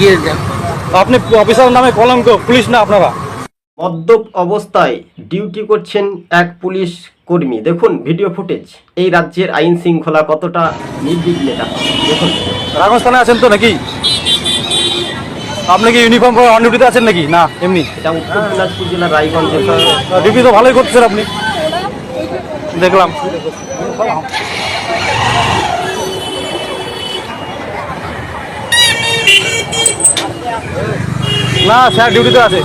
গিয়ে আপনি অফিসার নামে কলঙ্ক পুলিশ না আপনারা? মদ্যপ অবস্থায় ডিউটি করছেন এক পুলিশ কর্মী। দেখুন ভিডিও ফুটেজ। এই রাজ্যের আইন শৃঙ্খলা কতটা নির্বিঘ্নে দেখুন। রাজস্থানে আছেন তো নাকি? আপনি কি ইউনিফর্ম পরে অন ডিউটিতে আছেন নাকি? না এমনি। এটা উত্তর দিনাজপুর জেলার রায়গঞ্জের ডিউটি তো ভালোই করছেন আপনি। দেখলাম। না স্যার ডিউটিতে আছে।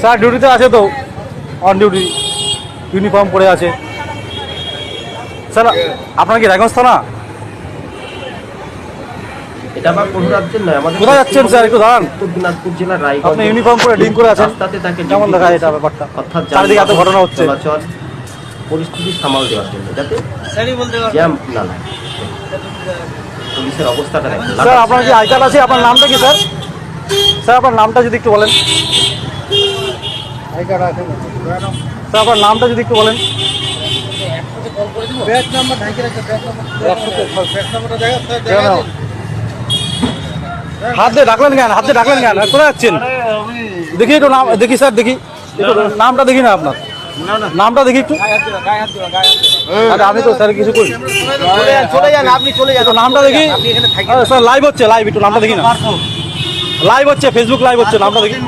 স্যার ডিউটিতে আছে তো। অন ডিউটি ইউনিফর্ম পরে আছে। স্যার আপনার কি রায়গঞ্জ থানা এটা আবার কোন রাজ্যের নয় আমাদের কোথায় যাচ্ছেন স্যার? একটু দাঁড়ান। উত্তর দিনাজপুর জেলার রায়গঞ্জ। আপনি ইউনিফর্ম পরে করে আছেন। রাস্তাতে তাকে কেমন দেখা দিয়েছে। এটা ব্যাপারটা? অর্থাৎ চারিদিকে এত ঘটনা হচ্ছে। চলাচল পরিস্থিতি সামাল দেওয়ার জন্য। যাতে জ্যাম না লাগে। পুলিশের অবস্থাটা দেখেন। স্যার আপনার কি আই কার্ড আছে? আপনার নামটা কি স্যার? স্যার আপনার নামটা যদি একটু বলেন। স্যার আপনার নামটা যদি একটু বলেন। ব্যাচ নাম্বার ঢাকি রাখছে ব্যাচ নাম্বার। ব্যাচ নাম্বারটা দেখা কেন? হাত দিয়ে ডাকলেন কেন? হাত দিয়ে ডাকলেন কেন? কোথায় যাচ্ছেন? দেখি একটু নাম দেখি স্যার দেখি। নামটা দেখি না আপনার। নামটা দেখি একটু। আমি তো স্যার কিছু করি। চলে যান আপনি চলে যান। নামটা দেখি। স্যার লাইভ হচ্ছে লাইভ একটু নামটা দেখি না। লাইভ হচ্ছে ফেসবুক লাইভ হচ্ছে নামটা দেখি।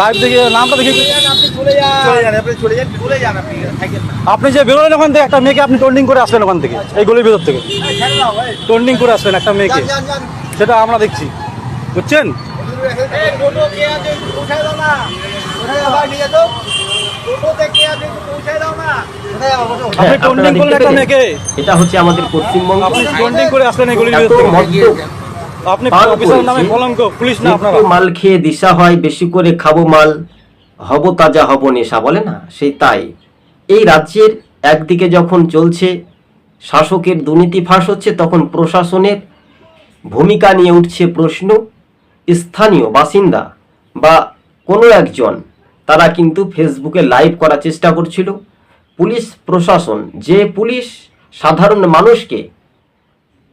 লাইভ দেখি নামটা দেখি আপনি যে বেরোলেন ওখান থেকে একটা মেয়েকে আপনি টোন্ডিং করে আসলেন ওখান থেকে এই গলির ভেতর থেকে। টোন্ডিং করে আসলেন একটা মেয়েকে। সেটা আমরা দেখছি। বুঝছেন? এটা হচ্ছে আমাদের পশ্চিমবঙ্গ। আপনি পুলিশ না আপনারা? মাল খেয়ে দিশা হয় বেশি করে খাব মাল হব তাজা হব নেশা বলে না? সেই তাই। এই রাজ্যের একদিকে যখন চলছে শাসকের দুর্নীতি ফাঁস হচ্ছে তখন প্রশাসনের ভূমিকা নিয়ে উঠছে প্রশ্ন স্থানীয় বাসিন্দা বা কোনো একজন তারা কিন্তু ফেসবুকে লাইভ করার চেষ্টা করছিল। পুলিশ প্রশাসন, যে পুলিশ সাধারণ মানুষকে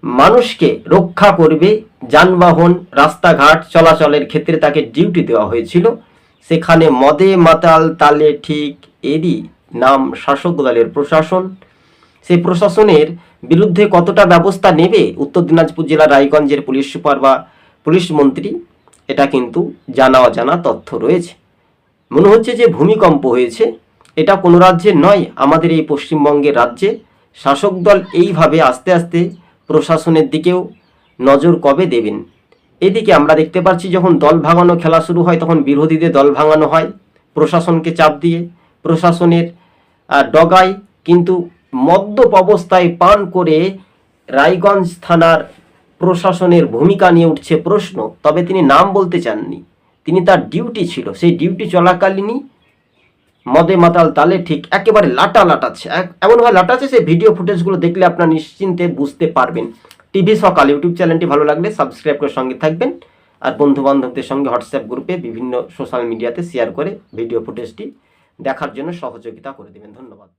মানুষকে রক্ষা করবে যানবাহন, রাস্তাঘাট চলাচলের ক্ষেত্রে তাকে ডিউটি দেওয়া হয়েছিল। সেখানে মদে মাতাল তালে ঠিক এরই নাম শাসক দলের প্রশাসন। সেই প্রশাসনের বিরুদ্ধে কতটা ব্যবস্থা নেবে উত্তর দিনাজপুর জেলার রায়গঞ্জের পুলিশ সুপার বা পুলিশ মন্ত্রী, এটা কিন্তু জানা অজানা তথ্য রয়েছে। মনে হচ্ছে যে ভূমিকম্প হয়েছে। এটা কোনো রাজ্যের নয়, আমাদের এই পশ্চিমবঙ্গের রাজ্যে। শাসক দল এইভাবে আস্তে আস্তে প্রশাসনের দিকেও নজর কবে দেবেন? এদিকে আমরা দেখতে পাচ্ছি, যখন দল ভাঙানো খেলা শুরু হয়, তখন বিরোধীদের দল ভাঙানো হয়, প্রশাসনকে চাপ দিয়ে। প্রশাসনের ডগায় কিন্তু মদ্যপ অবস্থায় পান করে রায়গঞ্জ থানার প্রশাসনের ভূমিকা নিয়ে উঠছে প্রশ্ন, তবে তিনি নাম বলতে চাননি। তিনি তার ডিউটি ছিল। সেই ডিউটি চলাকালীনই মদে মাতাল তালে ঠিক একেবারে লাটা লাটাচ্ছে। এমনভাবে লাটাচ্ছে সেই ভিডিও ফুটেজগুলো দেখলে আপনার নিশ্চিন্তে বুঝতে পারবেন। টিভি সকাল ইউটিউব চ্যানেলটি ভালো লাগলে সাবস্ক্রাইব করে সঙ্গে থাকবেন আর বন্ধু বান্ধবদের সঙ্গে হোয়াটসঅ্যাপ গ্রুপে বিভিন্ন সোশ্যাল মিডিয়াতে শেয়ার করে ভিডিও ফুটেজটি দেখার জন্য সহযোগিতা করে দেবেন। ধন্যবাদ।